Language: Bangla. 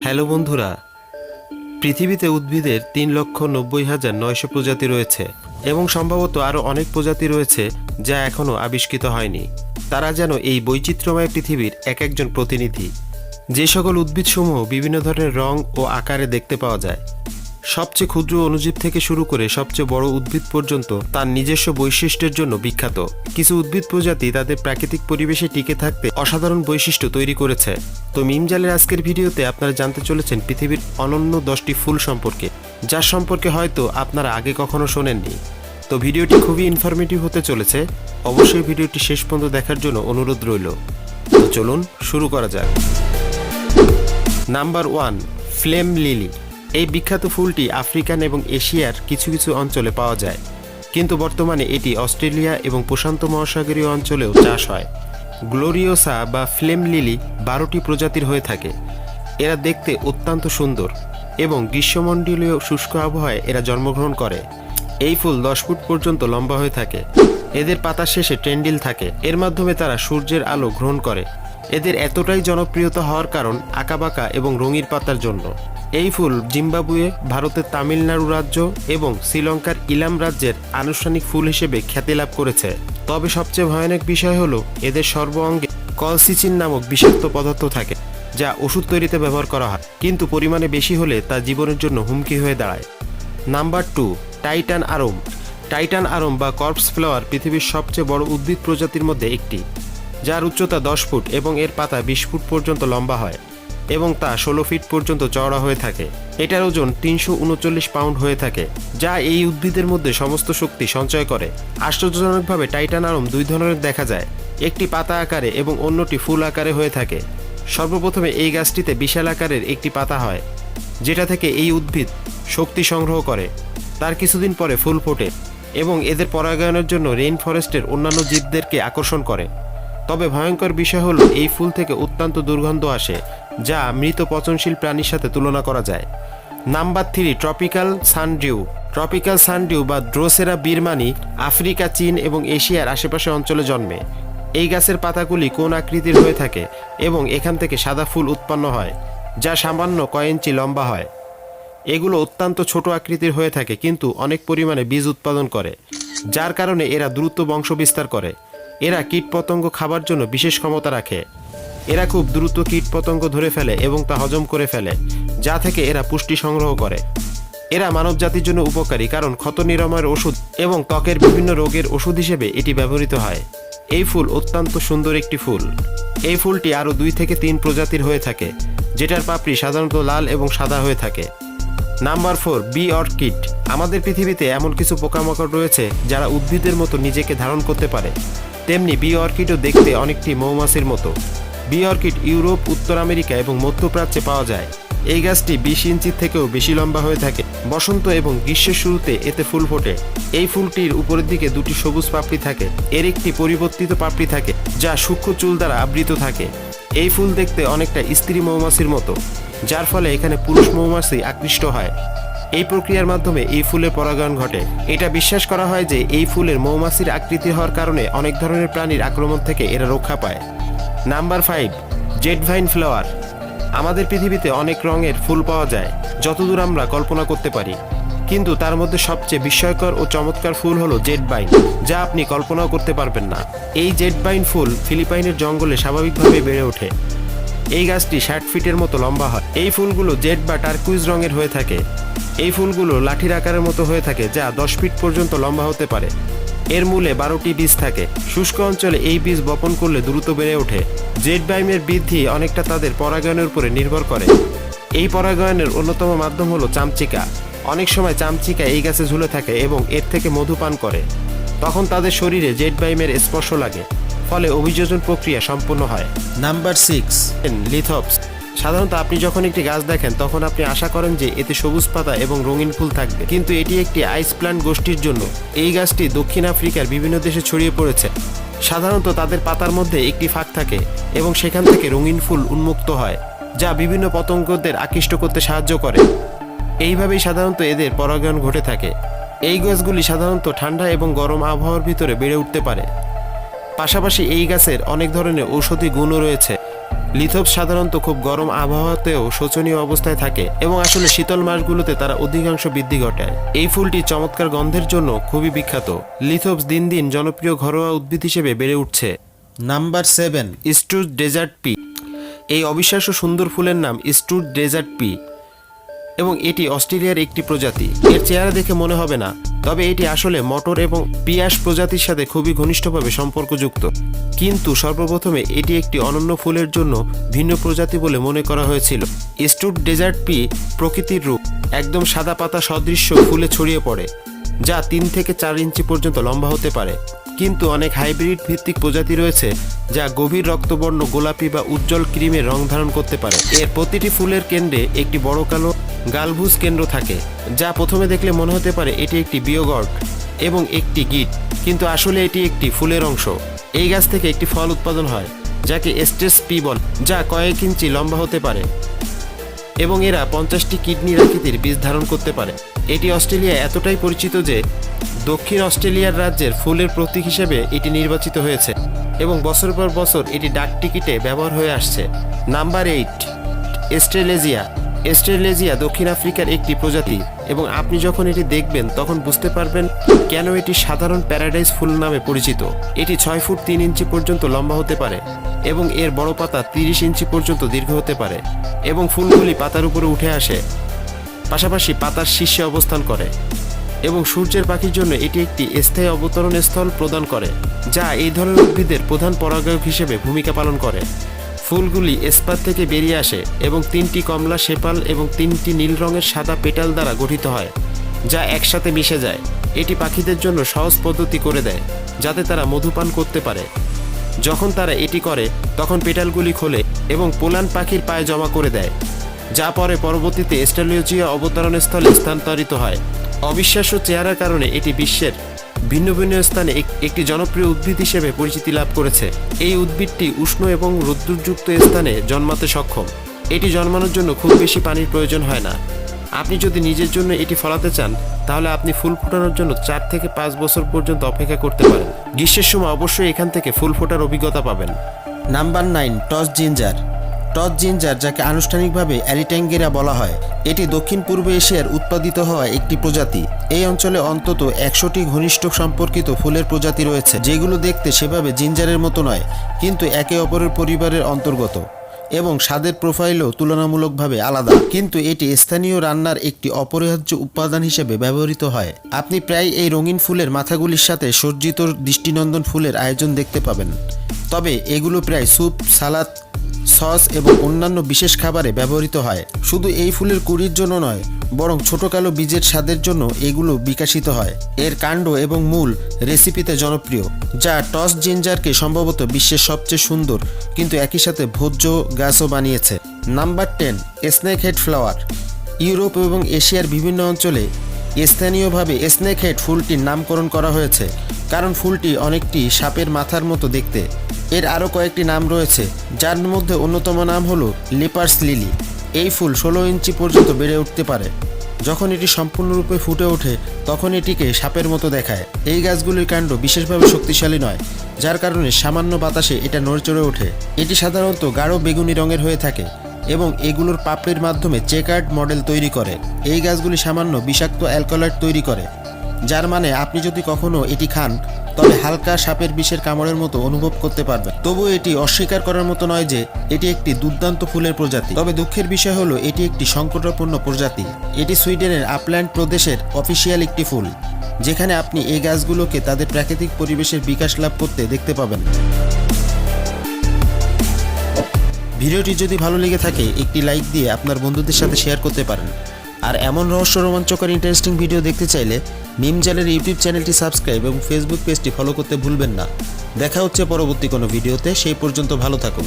হ্যালো বন্ধুরা, পৃথিবীতে উদ্ভিদের তিন লক্ষ নব্বই হাজার নয়শো প্রজাতি রয়েছে এবং সম্ভবত আরও অনেক প্রজাতি রয়েছে যা এখনও আবিষ্কৃত হয়নি। তারা যেন এই বৈচিত্র্যময় পৃথিবীর এক একজন প্রতিনিধি। যে সকল উদ্ভিদসমূহ বিভিন্ন ধরনের রং ও আকারে দেখতে পাওয়া যায়। সবচেয়ে ক্ষুদ্র অণুজীব থেকে শুরু করে সবচেয়ে বড় উদ্ভিদ পর্যন্ত তার নিজস্ব বৈশিষ্ট্যের জন্য বিখ্যাত। কিছু উদ্ভিদ প্রজাতি তাদের প্রাকৃতিক পরিবেশে টিকে থাকতে অসাধারণ বৈশিষ্ট্য তৈরি করেছে। তো মিমজালের আজকের ভিডিওতে আপনারা জানতে চলেছেন পৃথিবীর অনন্য দশটি ফুল সম্পর্কে, যার সম্পর্কে হয়তো আপনারা আগে কখনো শোনেননি। তো ভিডিওটি খুবই ইনফরমেটিভ হতে চলেছে। অবশ্যই ভিডিওটি শেষ পর্যন্ত দেখার জন্য অনুরোধ রইল। তো চলুন শুরু করা যাক। নাম্বার ওয়ান ফ্লেম লিলি এই বিখ্যাত ফুলটি আফ্রিকান এবং এশিয়ার কিছু কিছু অঞ্চলে পাওয়া যায়। কিন্তু বর্তমানে এটি অস্ট্রেলিয়া এবং প্রশান্ত মহাসাগরীয় অঞ্চলেও চাষ হয়। গ্লোরিওসা বা ফ্লেম লিলি বারোটি প্রজাতির হয়ে থাকে। এরা দেখতে অত্যন্ত সুন্দর এবং গ্রীষ্মমণ্ডলীয় শুষ্ক আবহাওয়ায় এরা জন্মগ্রহণ করে। এই ফুল দশ ফুট পর্যন্ত লম্বা হয়ে থাকে। এদের পাতার শেষে টেন্ডিল থাকে। এর মাধ্যমে তারা সূর্যের আলো গ্রহণ করে। এদের এতটাই জনপ্রিয়তা হওয়ার কারণ আঁকাবাঁকা এবং রঙিন পাতার জন্য। এই ফুল জিম্বাবুয়ে, ভারতের তামিলনাড়ু রাজ্য এবং শ্রীলঙ্কার ইলাম রাজ্যের আনুষ্ঠানিক ফুল হিসেবে খ্যাতি লাভ করেছে। তবে সবচেয়ে ভয়ানক বিষয় হলো, এদের সর্ব অঙ্গে কলসিচিন নামক বিষাক্ত পদার্থ থাকে, যা ওষুধ তৈরিতে ব্যবহার করা হয়, কিন্তু পরিমাণে বেশি হলে তা জীবনের জন্য হুমকি হয়ে দাঁড়ায়। Number two, titan arum. Titan arum বা কর্পস ফ্লাওয়ার পৃথিবীর সবচেয়ে বড় উদ্ভিদ প্রজাতির মধ্যে একটি, যার উচ্চতা দশ ফুট এবং এর পাতা বিশ ফুট পর্যন্ত লম্বা হয়। এবং তা ষোলো ফিট পর্যন্ত চওড়া হয়ে থাকে। এটার ওজন তিনশো উনচল্লিশ পাউন্ড হয়ে থাকে, যা এই উদ্ভিদের মধ্যে সমস্ত শক্তি সঞ্চয় করে। আশ্চর্যজনকভাবে টাইটান দুই ধরনের দেখা যায়, একটি পাতা আকারে এবং অন্যটি ফুল আকারে হয়ে থাকে। সর্বপ্রথমে এই গাছটিতে বিশাল আকারের একটি পাতা হয়, যেটা থেকে এই উদ্ভিদ শক্তি সংগ্রহ করে। তার কিছুদিন পরে ফুল ফোটে এবং এদের পরাগায়নের জন্য রেইন ফরেস্টের অন্যান্য জীবদেরকে আকর্ষণ করে। তবে ভয়ঙ্কর বিষয় হলো, এই ফুল থেকে অত্যন্ত দুর্গন্ধ আসে যা মৃত পচনশীল প্রাণীর সাথে তুলনা করা যায়। Number three, tropical sundew. Tropical sundew বা ড্রোসেরা বীরমানি আফ্রিকা, চীন এবং এশিয়ার আশেপাশে অঞ্চলে জন্মে। এই গাছের পাতাগুলি কোন আকৃতির হয়ে থাকে এবং এখান থেকে সাদা ফুল উৎপন্ন হয়, যা সামান্য কয় ইঞ্চি লম্বা হয়। এগুলো অত্যন্ত ছোট আকৃতির হয়ে থাকে, কিন্তু অনেক পরিমাণে বীজ উৎপাদন করে, যার কারণে এরা দ্রুত বংশ বিস্তার করে। এরা কীটপতঙ্গ খাবার জন্য বিশেষ ক্ষমতা রাখে। এরা খুব দ্রুত কীটপতঙ্গ ধরে ফেলে এবং তা হজম করে ফেলে, যা থেকে এরা পুষ্টি সংগ্রহ করে। এরা মানব জাতির জন্য উপকারী কারণ ক্ষত নিরাময়ের ওষুধ এবং ত্বকের বিভিন্ন রোগের ওষুধ হিসেবে এটি ব্যবহৃত হয়। এই ফুল অত্যন্ত সুন্দর একটি ফুল। এই ফুলটি আরও দুই থেকে তিন প্রজাতির হয়ে থাকে, যেটার পাপড়ি সাধারণত লাল এবং সাদা হয়ে থাকে। Number four, bee orchid. আমাদের পৃথিবীতে এমন কিছু পোকামাকড় রয়েছে যারা উদ্ভিদের মতো নিজেকে ধারণ করতে পারে। তেমনি বি অর্কিডও দেখতে অনেকটি মৌমাছির মতো। বি অর্কিড ইউরোপ, উত্তর আমেরিকা এবং মধ্যপ্রাচ্যে পাওয়া যায়। এই গাছটি বিশ ইঞ্চির থেকেও বেশি লম্বা হয়ে থাকে। বসন্ত এবং গ্রীষ্মের শুরুতে এতে ফুল ফোটে। এই ফুলটির উপরের দিকে দুটি সবুজ পাপড়ি থাকে। এর একটি পরিবর্তিত পাপড়ি থাকে, যা সূক্ষ্ম চুল দ্বারা আবৃত থাকে। এই ফুল দেখতে অনেকটা স্ত্রী মৌমাছির মতো, যার ফলে এখানে পুরুষ মৌমাছি আকৃষ্ট হয়। এই প্রক্রিয়ার মাধ্যমে এই ফুলের পরাগায়ন ঘটে। এটা বিশ্বাস করা হয় যে এই ফুলের মৌমাছির আকৃতি হওয়ার কারণে অনেক ধরনের প্রাণীর আক্রমণ থেকে এরা রক্ষা পায়। Number five, jade vine flower. আমাদের পৃথিবীতে অনেক রঙের ফুল পাওয়া যায়, যতদূর আমরা কল্পনা করতে পারি। কিন্তু তার মধ্যে সবচেয়ে বিস্ময়কর ও চমৎকার ফুল হলো জেড বাইন যা আপনি কল্পনাও করতে পারবেন না। এই জেড বাইন ফুল ফিলিপাইনের জঙ্গলে স্বাভাবিকভাবে বেড়ে ওঠে। এই গাছটি ষাট ফিটের মতো লম্বা হয়। এই ফুলগুলো জেড বা টার্কুইজ রঙের হয়ে থাকে। এই ফুলগুলো লাঠির আকারের মতো হয়ে থাকে, যা দশ ফিট পর্যন্ত লম্বা হতে পারে। এর মূলে বারোটি বীজ থাকে। শুষ্ক অঞ্চলে এই বীজ বপন করলে দ্রুত বেড়ে ওঠে। জেড বাইমের বৃদ্ধি অনেকটা তাদের পরাগায়নের উপরে নির্ভর করে। এই পরাগায়নের অন্যতম মাধ্যম হলো চামচিকা। অনেক সময় চামচিকা এই গাছে ঝুলে থাকে এবং এর থেকে মধু পান করে। তখন তাদের শরীরে জেড বাইমের স্পর্শ লাগে ফলে অভিযোজন প্রক্রিয়া সম্পূর্ণ হয়। Number six lithops. সাধারণত আপনি যখন একটি গাছ দেখেন, তখন আপনি আশা করেন যে এতে সবুজ পাতা এবং রঙিন ফুল থাকবে। কিন্তু এটি একটি আইস প্ল্যান্ট গোষ্ঠীর জন্য। এই গাছটি দক্ষিণ আফ্রিকার বিভিন্ন দেশে ছড়িয়ে পড়েছে। সাধারণত তাদের পাতার মধ্যে একটি ফাঁক থাকে এবং সেখান থেকে রঙিন ফুল উন্মুক্ত হয়, যা বিভিন্ন পতঙ্গদের আকৃষ্ট করতে সাহায্য করে। এইভাবেই সাধারণত এদের পরাগায়ন ঘটে থাকে। এই গাছগুলি সাধারণত ঠান্ডা এবং গরম আবহাওয়ার ভিতরে বেড়ে উঠতে পারে। পাশাপাশি এই গাছের অনেক ধরনের ঔষধি গুণও রয়েছে। লিথোপস সাধারণত খুব গরম আবহাওয়াতেও শোচনীয় অবস্থায় থাকে এবং আসলে শীতল মাসগুলোতে তারা অধিকাংশ বৃদ্ধি ঘটায়। এই ফুলটি চমৎকার গন্ধের জন্য খুবই বিখ্যাত। লিথোপস দিন দিন জনপ্রিয় ঘরোয়া উদ্ভিদ হিসেবে বেড়ে উঠছে। Number seven Sturt's desert pea. এই অবিশ্বাস্য সুন্দর ফুলের নাম স্ট্রুজ ডেজার্ট পি এবং এটি অস্ট্রেলিয়ার একটি প্রজাতি। এর চেহারা দেখে মনে হবে না। তবে এটি আসলে মটর এবং পিয়াস প্রজাতির সাথে খুবই ঘনিষ্ঠভাবে সম্পর্কযুক্ত। কিন্তু সর্বপ্রথমে এটি একটি অনন্য ফুলের জন্য ভিন্ন প্রজাতি বলে মনে করা হয়েছিল। স্ট্রুট ডেজার্ট পি প্রকৃতির রূপ, একদম সাদা পাতা সদৃশ্য ফুলে ছড়িয়ে পড়ে, যা তিন থেকে চার ইঞ্চি পর্যন্ত লম্বা হতে পারে। কিন্তু অনেক হাইব্রিড ভিত্তিক প্রজাতি রয়েছে, যা গভীর রক্তবর্ণ, গোলাপি বা উজ্জ্বল ক্রিমের রং ধারণ করতে পারে। এর প্রতিটি ফুলের কেন্দ্রে একটি বড় কালো গালভুজ কেন্দ্র থাকে, যা প্রথমে দেখলে মনে হতে পারে এটি একটি বিয়োগর্ড এবং একটি গিট, কিন্তু আসলে এটি একটি ফুলের অংশ। এই গাছ থেকে একটি ফল উৎপাদন হয়, যাকে এস্টেস পি বল, যা কয়েক ইঞ্চি লম্বা হতে পারে এবং এরা পঞ্চাশটি কিডনি আকৃতির বীজ ধারণ করতে পারে। এটি অস্ট্রেলিয়া এতটাই পরিচিত যে দক্ষিণ অস্ট্রেলিয়ার রাজ্যের ফুলের প্রতীক হিসেবে এটি নির্বাচিত হয়েছে এবং বছর পর বছর এটি ডাক টিকিটে ব্যবহার হয়ে আসছে। নাম্বার এইট এস্ট্রেলেজিয়া এস্ট্রেলেজিয়া দক্ষিণ আফ্রিকার একটি প্রজাতি এবং আপনি যখন এটি দেখবেন, তখন বুঝতে পারবেন কেন এটি সাধারণ প্যারাডাইস ফুল নামে পরিচিত। এটি ছয় ফুট তিন ইঞ্চি পর্যন্ত লম্বা হতে পারে এবং এর বড় পাতা তিরিশ ইঞ্চি পর্যন্ত দীর্ঘ হতে পারে এবং ফুলগুলি পাতার উপরে উঠে আসে, পাশাপাশি পাতার শীর্ষে অবস্থান করে এবং সূর্যের পাখির জন্য এটি একটি স্থায়ী অবতরণ স্থল প্রদান করে, যা এই ধরনের উদ্ভিদের প্রধান পরাগায়ক হিসেবে ভূমিকা পালন করে। ফুলগুলি স্পাত থেকে বেরিয়ে আসে এবং তিনটি কমলা শেপাল এবং তিনটি নীল রঙের সাদা পেটাল দ্বারা গঠিত হয়, যা একসাথে মিশে যায়। এটি পাখিদের জন্য সহজ পদ্ধতি করে দেয়, যাতে তারা মধুপান করতে পারে। যখন তারা এটি করে, তখন পেটালগুলি খোলে এবং পোলান পাখির পায়ে জমা করে দেয়, যা পরে পরবর্তীতে এস্টালিওজিয়া অবতরণ স্থলে স্থানান্তরিত হয়। অবিশ্বাস্য চেহারার কারণে এটি বিশ্বের ভিন্ন ভিন্ন স্থানে একটি জনপ্রিয় উদ্ভিদ হিসেবে পরিচিতি লাভ করেছে। এই উদ্ভিদটি উষ্ণ এবং রোদ্দুরযুক্ত স্থানে জন্মাতে সক্ষম। এটি জন্মানোর জন্য খুব বেশি পানির প্রয়োজন হয় না। আপনি যদি নিজের জন্য এটি ফলাতে চান, তাহলে আপনি ফুল ফোটানোর জন্য চার থেকে পাঁচ বছর পর্যন্ত অপেক্ষা করতে পারেন। গ্রীষ্মের সময় অবশ্যই এখান থেকে ফুল ফোটার অভিজ্ঞতা পাবেন। Number nine, torch ginger. Torch ginger, যাকে আনুষ্ঠানিকভাবে অ্যারিট্যাঙ্গেরা বলা হয়, এটি দক্ষিণ পূর্ব এশিয়ার উৎপাদিত হওয়া একটি প্রজাতি। এই অঞ্চলে অন্তত একশোটি ঘনিষ্ঠ সম্পর্কিত ফুলের প্রজাতি রয়েছে, যেগুলো দেখতে সেভাবে জিঞ্জারের মতো নয়, কিন্তু একে অপরের পরিবারের অন্তর্গত এবং স্বাদের প্রোফাইলও তুলনামূলকভাবে আলাদা। কিন্তু এটি স্থানীয় রান্নার একটি অপরিহার্য উপাদান হিসেবে ব্যবহৃত হয়। আপনি প্রায় এই রঙিন ফুলের মাথাগুলির সাথে সজ্জিত দৃষ্টিনন্দন ফুলের আয়োজন দেখতে পাবেন। তবে এগুলো প্রায় স্যুপ, সালাদ সস এবং অন্যান্য বিশেষ খাবারে ব্যবহৃত হয়। শুধু এই ফুলের কুড়ির জন্য নয়, বরং ছোট কালো বীজের স্বাদের জন্য এগুলো বিকাশিত হয়। এর কাণ্ড এবং মূল রেসিপিতে জনপ্রিয়, যা টস জিঞ্জারকে সম্ভবত বিশ্বের সবচেয়ে সুন্দর, কিন্তু একই সাথে ভোজ্য গাছও বানিয়েছে। Number ten snake head flower. Europe এবং এশিয়ার বিভিন্ন অঞ্চলে স্থানীয়ভাবে স্নেক হেড ফুলটির নামকরণ করা হয়েছে, কারণ ফুলটি অনেকটি সাপের মাথার মতো দেখতে। এর আরও কয়েকটি নাম রয়েছে, যার মধ্যে অন্যতম নাম হলো লিপার্স লিলি। এই ফুল ষোলো ইঞ্চি পর্যন্ত বেড়ে উঠতে পারে। যখন এটি সম্পূর্ণরূপে ফুটে ওঠে, তখন এটিকে সাপের মতো দেখায়। এই গাছগুলির কাণ্ড বিশেষভাবে শক্তিশালী নয়, যার কারণে সামান্য বাতাসে এটা নড়চড়ে ওঠে। এটি সাধারণত গাঢ় বেগুনি রঙের হয়ে থাকে এবং এগুলোর পাপড়ির মাধ্যমে চেকার্ড মডেল তৈরি করে। এই গাছগুলি সামান্য বিষাক্ত অ্যালকোলাইট তৈরি করে, যার মানে আপনি যদি কখনও এটি খান তবে হালকা সাপের বিষের কামড়ের মতো অনুভব করতে পারবেন। তবু এটি অস্বীকার করার মতো নয় যে এটি একটি দুর্দান্ত ফুলের প্রজাতি। তবে দুঃখের বিষয় হলো, এটি একটি সংকটাপন্ন প্রজাতি। এটি সুইডেনের আপল্যান্ড প্রদেশের অফিসিয়াল একটি ফুল, যেখানে আপনি এই গাছগুলোকে তাদের প্রাকৃতিক পরিবেশের বিকাশ লাভ করতে দেখতে পাবেন। ভিডিওটি যদি ভালো লেগে থাকে, একটি লাইক দিয়ে আপনার বন্ধুদের সাথে শেয়ার করতে পারেন। আর এমন রহস্য রোমাঞ্চকর ইন্টারেস্টিং ভিডিও দেখতে চাইলে মিম জালের ইউটিউব চ্যানেলটি সাবস্ক্রাইব এবং ফেসবুক পেজটি ফলো করতে ভুলবেন না। দেখা হচ্ছে পরবর্তী কোনো ভিডিওতে সেই পর্যন্ত ভালো থাকুন।